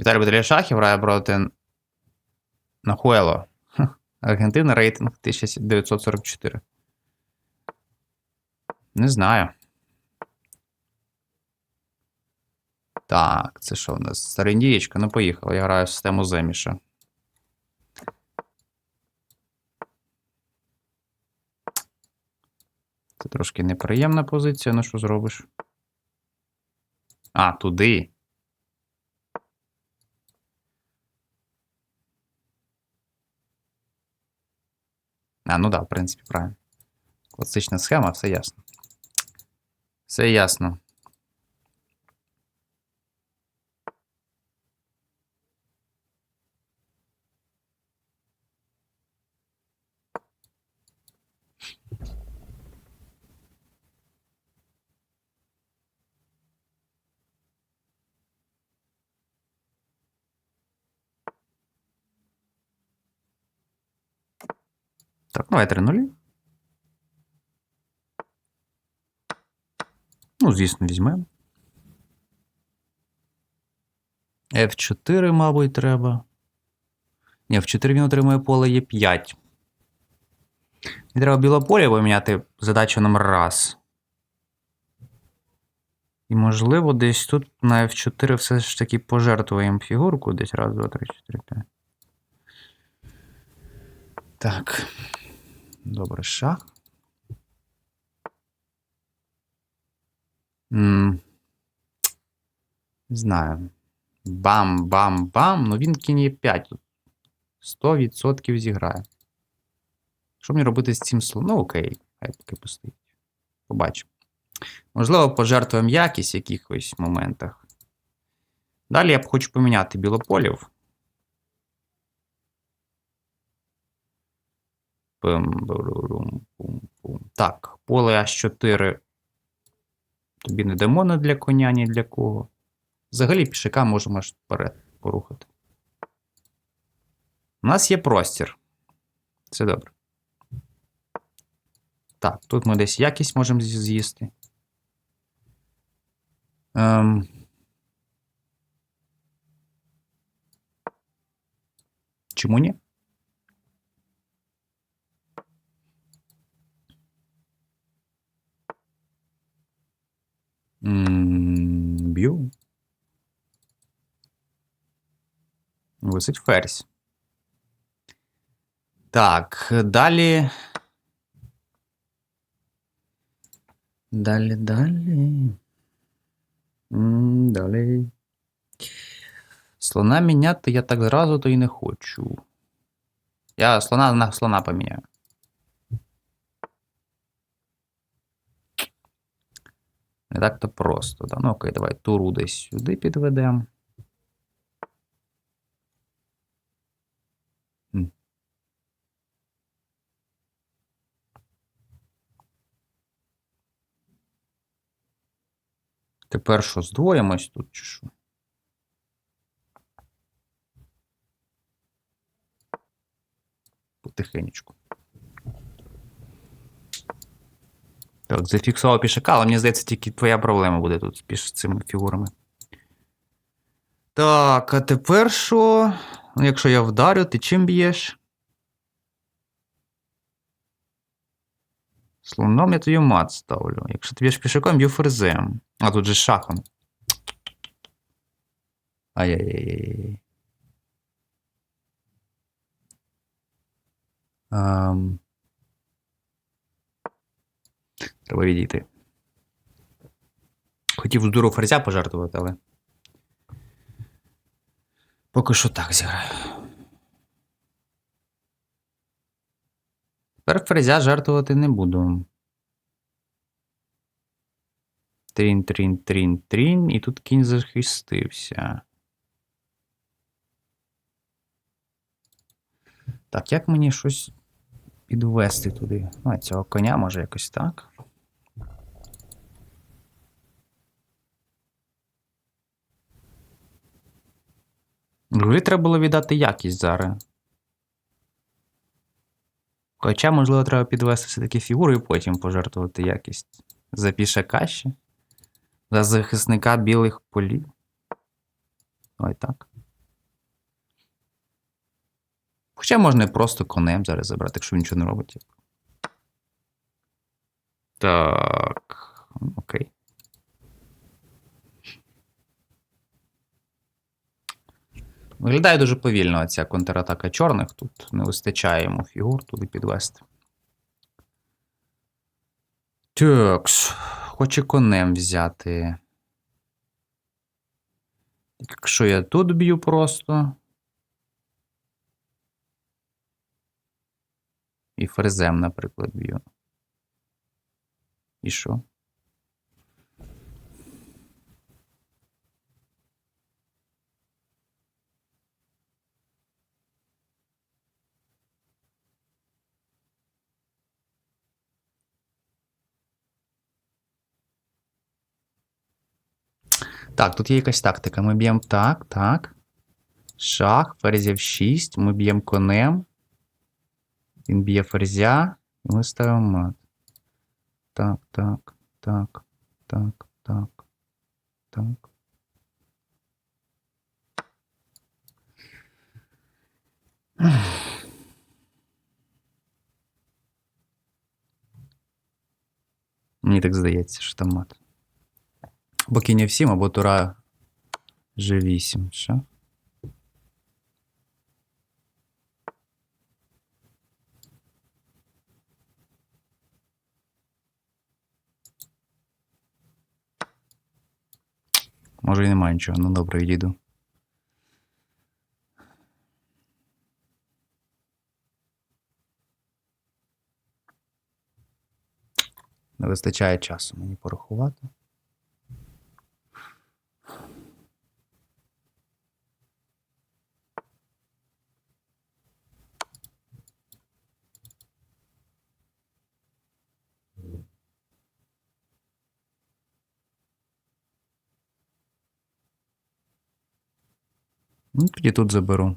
Віталій Баталія Шахів грає проти Нахуело. Аргентина рейтинг 1944. Не знаю. Так, це що у нас? Старендієчка? Ну, поїхали. Я граю в систему Земіша. Це трошки неприємна позиція, ну що зробиш? А, туди. Ну да, в принципі, правильно. Класична схема, все ясно. Все ясно. Так, давай 3 нулі. Ну, звісно, візьмемо. F4, мабуть, треба. Ні, F4 він отримує поле Е5. І треба біле поле поміняти задачу номер раз. І, можливо, десь тут на F4 все ж таки пожертвуємо фігурку. Десь раз, два, три, чотири, п'ять. Так. Добре, шах. Не знаю. Бам-бам-бам. Ну він кінь є 5 тут. 100% зіграє. Що мені робити з цим слоном? Ну, окей, хай поки постоїть. Побачимо. Можливо, пожертвуємо якість в якихось моментах. Далі я б хочу поміняти білополів. Так, поле А4 тобі не дамо не для коня, ні для кого. Взагалі пішака можемо аж вперед порухати. У нас є простір. Це добре. Так, тут ми десь якість можемо з'їсти. Ем... Чому ні? Б'ю. Висить ферзь. Так, далі. Далі, далі. Далі. Слона міняти я так зразу то і не хочу. Я слона на слона поміняю. Не так-то просто. Да? Ну окей, давай туру десь сюди підведемо. Тепер що, здвоїмось тут чи що? Потихенечку. Так, зафіксував пішака, але мені здається, тільки твоя проблема буде тут з цими фігурами. Так, а тепер що? Ну, якщо я вдарю, ти чим б'єш? Слоном я тобі мат ставлю. Якщо ти б'єш пішаком, б'ю ферзем. А тут же шахом. Ай-яй-яй-яй. Ам... Треба відійти. Хотів з дуру ферзя пожертвувати, але. Поки що так зіграю. Тепер ферзя жертвувати не буду. Трін, трін, трін, трін. І тут кінь захистився. Так, як мені щось підвести туди? А, цього коня може якось так. Гри треба було віддати якість зараз. Хоча, можливо, треба підвести все-таки фігуру і потім пожертвувати якість. За пішака ще. За захисника білих полів. Ой так. Хоча можна і просто конем зараз забрати, якщо він нічого не робить. Так. Окей. Виглядає дуже повільно ця контратака чорних. Тут не вистачає йому фігур туди підвести. Такс. Хоче конем взяти. Якщо я тут б'ю просто. І ферзем, наприклад, б'ю. І що? Так, тут є якась тактика. Ми б'ємо так, так. Шах, ферзів 6. Ми б'ємо конем. Він б'є ферзя. І ми ставимо мат. Так, так, так, так, так, так. Мені так здається, що там мат. Або кінь F7, або тура G8. Що? Може і немає нічого. Ну добре, відійду. Не вистачає часу мені порахувати. Ну, тоді тут заберу.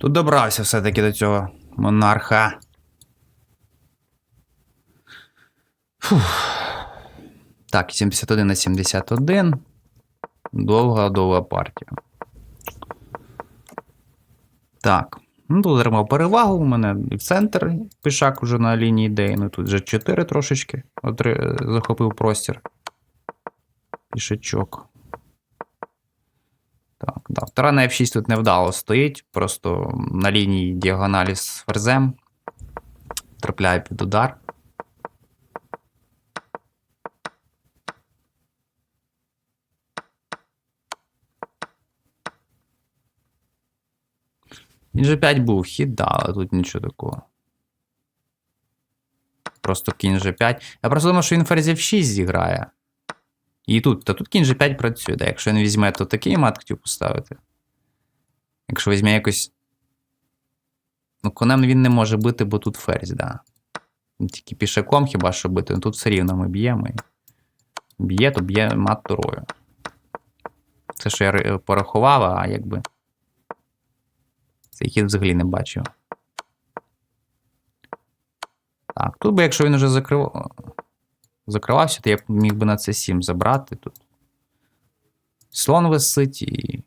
Тут добрався все-таки до цього монарха. Фух. Так, 71 на 71. Довга довга партія. Так. Ну, тут отримав перевагу. У мене і в центр пішак уже на лінії ідеї. Ну тут вже 4 трошечки отри... захопив простір. Пішачок. Так, да. Втора на F6 тут невдало стоїть, просто на лінії діагоналі з ферзем. Трапляє під удар. Він же 5 був хід, да, але тут нічого такого. Просто кінь G5. Я просто думав, що він ферзів 6 зіграє. І тут, та тут кінь G5 працює, да. Якщо він візьме, то такий мат хотів поставити. Якщо візьме якось. Ну, конем він не може бити, бо тут ферзь, да. Тільки пішаком хіба що бити. Ну тут все рівно ми б'ємо. Б'є, то б'є мат турою. Це, що я порахував, а якби. Цей хід взагалі не бачив. Так, тут би, якщо він вже закрив... закривався, то я міг би на це 7 забрати тут. Слон висить і.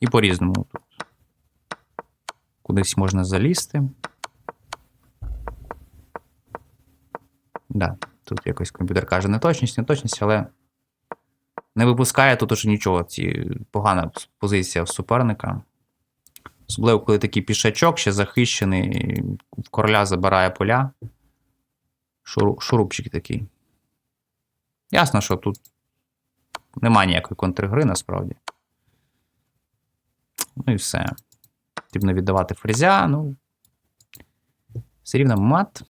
І по-різному тут. Кудись можна залізти. Да, тут якось комп'ютер каже неточність, неточність, але не випускає тут уже нічого. Ці погана позиція в суперника. Особливо, коли такий пішачок ще захищений, в короля забирає поля. Шуру, шурупчик такий. Ясно, що тут немає ніякої контргри насправді. Ну і все. Потрібно віддавати фрезя, ну. Все рівно мат.